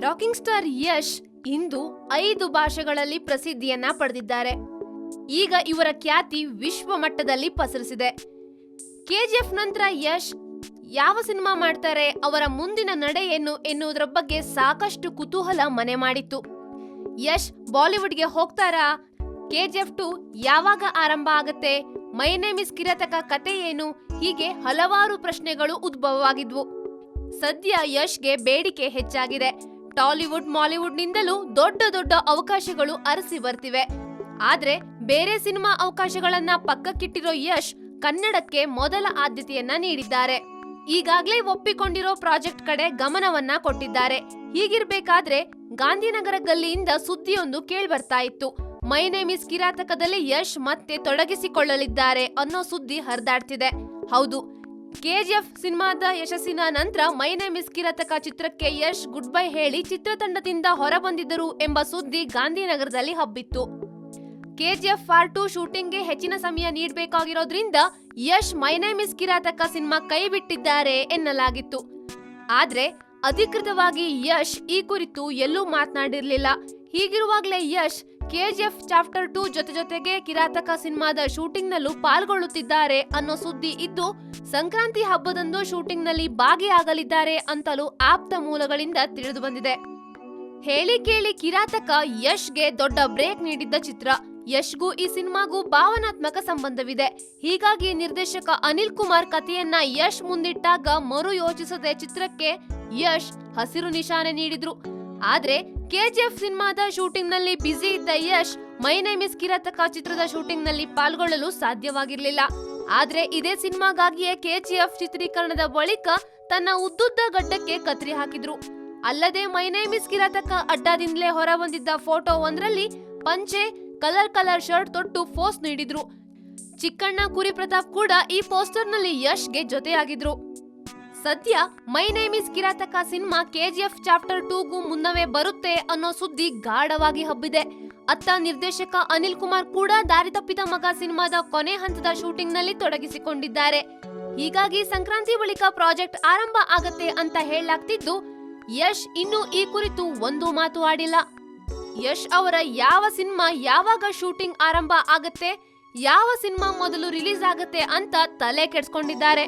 Rocking star Yash ಇಂದು ಐದು ಭಾಷೆಗಳಲ್ಲಿ ಪ್ರಸಿದ್ಧಿಯನ್ನ ಪಡೆದಿದ್ದಾರೆ. ಈಗ ಇವರ ಖ್ಯಾತಿ ವಿಶ್ವ ಮಟ್ಟದಲ್ಲಿ ಪಸರಿಸಿದೆ. ಕೆಜಿಎಫ್ ನಂತರ ಯಶ್ ಯಾವ ಸಿನಿಮಾ ಮಾಡ್ತಾರೆ, ಅವರ ಮುಂದಿನ ನಡೆ ಏನು ಎನ್ನುವುದರ ಬಗ್ಗೆ ಸಾಕಷ್ಟು ಕುತೂಹಲ ಮನೆ ಮಾಡಿತ್ತು. ಯಶ್ ಬಾಲಿವುಡ್ಗೆ ಹೋಗ್ತಾರಾ? ಕೆಜಿಎಫ್ ಟು ಯಾವಾಗ ಆರಂಭ ಆಗತ್ತೆ? ಮೈ ನೇಮ್ ಇಸ್ ಕಿರತಕ ಕತೆ ಏನು? ಹೀಗೆ ಹಲವಾರು ಪ್ರಶ್ನೆಗಳು ಉದ್ಭವವಾಗಿದ್ವು. ಸದ್ಯ ಯಶ್ಗೆ ಬೇಡಿಕೆ ಹೆಚ್ಚಾಗಿದೆ. ಟಾಲಿವುಡ್ ಮಾಲಿವುಡ್ ನಿಂದಲೂ ದೊಡ್ಡ ದೊಡ್ಡ ಅವಕಾಶಗಳು ಅರಸಿ ಬರ್ತಿವೆ. ಆದ್ರೆ ಬೇರೆ ಸಿನಿಮಾ ಅವಕಾಶಗಳನ್ನ ಪಕ್ಕಕ್ಕಿಟ್ಟಿರೋ ಯಶ್ ಕನ್ನಡಕ್ಕೆ ಮೊದಲ ಆದ್ಯತೆಯನ್ನ ನೀಡಿದ್ದಾರೆ. ಈಗಾಗ್ಲೇ ಒಪ್ಪಿಕೊಂಡಿರೋ ಪ್ರಾಜೆಕ್ಟ್ ಕಡೆ ಗಮನವನ್ನ ಕೊಟ್ಟಿದ್ದಾರೆ. ಹೀಗಿರ್ಬೇಕಾದ್ರೆ ಗಾಂಧಿನಗರ ಗಲ್ಲಿಯಿಂದ ಸುದ್ದಿಯೊಂದು ಕೇಳ್ಬರ್ತಾ ಇತ್ತು. ಮೈ ನೇಮ್ ಕಿರಾತಕದಲ್ಲಿ ಯಶ್ ಮತ್ತೆ ತೊಡಗಿಸಿಕೊಳ್ಳಲಿದ್ದಾರೆ ಅನ್ನೋ ಸುದ್ದಿ ಹರಿದಾಡ್ತಿದೆ. ಹೌದು ಕೆಜಿಎಫ್ ಸಿನಿಮಾದ ಯಶಸ್ಸಿನ ನಂತರ ಮೈನೆ ಮಿಸ್ ಕಿರಾತಕ ಚಿತ್ರಕ್ಕೆ ಯಶ್ ಗುಡ್ ಬೈ ಹೇಳಿ ಚಿತ್ರತಂಡದಿಂದ ಹೊರಬಂದಿದ್ದರು ಎಂಬ ಸುದ್ದಿ ಗಾಂಧಿನಗರದಲ್ಲಿ ಹಬ್ಬಿತ್ತು. ಕೆಜಿಎಫ್ ಪಾರ್ಟ್ ಟು ಶೂಟಿಂಗ್ಗೆ ಹೆಚ್ಚಿನ ಸಮಯ ನೀಡಬೇಕಾಗಿರೋದ್ರಿಂದ Yash my name is Kirataka cinema ಕೈ ಬಿಟ್ಟಿದ್ದಾರೆ ಎನ್ನಲಾಗಿತ್ತು. ಆದ್ರೆ ಅಧಿಕೃತವಾಗಿ ಯಶ್ ಈ ಕುರಿತು ಎಲ್ಲೂ ಮಾತನಾಡಿರಲಿಲ್ಲ. ಹೀಗಿರುವಾಗಲೇ ಯಶ್ ಕೆಜಿಎಫ್ ಚಾಪ್ಟರ್ ಟೂ ಜೊತೆ ಜೊತೆಗೆ ಕಿರಾತಕ ಸಿನಿಮಾದ ಶೂಟಿಂಗ್ನಲ್ಲೂ ಪಾಲ್ಗೊಳ್ಳುತ್ತಿದ್ದಾರೆ ಅನ್ನೋ ಸುದ್ದಿ ಇದ್ದು, ಸಂಕ್ರಾಂತಿ ಹಬ್ಬದಂದು ಶೂಟಿಂಗ್ನಲ್ಲಿ ಭಾಗಿಯಾಗಲಿದ್ದಾರೆ ಅಂತಲೂ ಆಪ್ತ ಮೂಲಗಳಿಂದ ತಿಳಿದು ಬಂದಿದೆ. ಹೇಳಿ ಕೇಳಿ ಕಿರಾತಕ ಯಶ್ಗೆ ದೊಡ್ಡ ಬ್ರೇಕ್ ನೀಡಿದ್ದ ಚಿತ್ರ. ಯಶ್ಗೂ ಈ ಸಿನಿಮಾಗೂ ಭಾವನಾತ್ಮಕ ಸಂಬಂಧವಿದೆ. ಹೀಗಾಗಿ ನಿರ್ದೇಶಕ ಅನಿಲ್ ಕುಮಾರ್ ಕಥೆಯನ್ನ ಯಶ್ ಮುಂದಿಟ್ಟಾಗ ಮರು ಯೋಚಿಸದೆ ಚಿತ್ರಕ್ಕೆ ಯಶ್ ಹಸಿರು ನಿಶಾನೆ ನೀಡಿದ್ರು. ಆದ್ರೆ ಕೆಜಿಎಫ್ ಸಿನಿಮಾದ ಶೂಟಿಂಗ್ನಲ್ಲಿ ಬ್ಯುಸಿ ಇದ್ದ Yash, my name is Kirataka ಚಿತ್ರದ ಶೂಟಿಂಗ್ನಲ್ಲಿ ಪಾಲ್ಗೊಳ್ಳಲು ಸಾಧ್ಯವಾಗಿರಲಿಲ್ಲ. ಆದ್ರೆ ಇದೇ ಸಿನಿಮಾಗಾಗಿಯೇ ಕೆಜಿಎಫ್ ಚಿತ್ರೀಕರಣದ ಬಳಿಕ ತನ್ನ ಉದ್ದುದ್ದ ಗಡ್ಡಕ್ಕೆ ಕತ್ರಿ ಹಾಕಿದ್ರು. ಅಲ್ಲದೆ ಮೈ ನೇಮ್ ಇಸ್ ಕಿರಾತಕ ಅಡ್ಡಾದಿಂದಲೇ ಹೊರ ಬಂದಿದ್ದ ಫೋಟೋ ಒಂದರಲ್ಲಿ ಪಂಚೆ ಕಲರ್ ಕಲರ್ ಶರ್ಟ್ ತೊಟ್ಟು ಪೋಸ್ಟ್ ನೀಡಿದ್ರು. ಚಿಕ್ಕಣ್ಣ ಕುರಿ ಪ್ರತಾಪ್ ಕೂಡ ಈ ಪೋಸ್ಟರ್ನಲ್ಲಿ ಯಶ್ಗೆ ಜೊತೆಯಾಗಿದ್ರು. ಸದ್ಯ my name is Kirathaka cinema KGF chapter ಟೂಗೂ ಮುನ್ನವೇ ಬರುತ್ತೆ ಅನ್ನೋ ಸುದ್ದಿ ಗಾಢವಾಗಿ ಹಬ್ಬಿದೆ. ಅತ್ತ ನಿರ್ದೇಶಕ ಅನಿಲ್ ಕುಮಾರ್ ಕೂಡ ದಾರಿ ತಪ್ಪಿದ ಮಗ ಸಿನಿಮಾದ ಕೊನೆ ಹಂತದ ಶೂಟಿಂಗ್ನಲ್ಲಿ ತೊಡಗಿಸಿಕೊಂಡಿದ್ದಾರೆ. ಹೀಗಾಗಿ ಸಂಕ್ರಾಂತಿ ಬಳಿಕ ಪ್ರಾಜೆಕ್ಟ್ ಆರಂಭ ಆಗತ್ತೆ ಅಂತ ಹೇಳಲಾಗ್ತಿದ್ದು, ಯಶ್ ಇನ್ನೂ ಈ ಕುರಿತು ಒಂದು ಮಾತು ಆಡಿಲ್ಲ. ಯಶ್ ಅವರ ಯಾವ ಸಿನಿಮಾ ಯಾವಾಗ ಶೂಟಿಂಗ್ ಆರಂಭ ಆಗತ್ತೆ, ಯಾವ ಸಿನಿಮಾ ಮೊದಲು ರಿಲೀಸ್ ಆಗತ್ತೆ ಅಂತ ತಲೆ ಕೆಡ್ಸ್ಕೊಂಡಿದ್ದಾರೆ.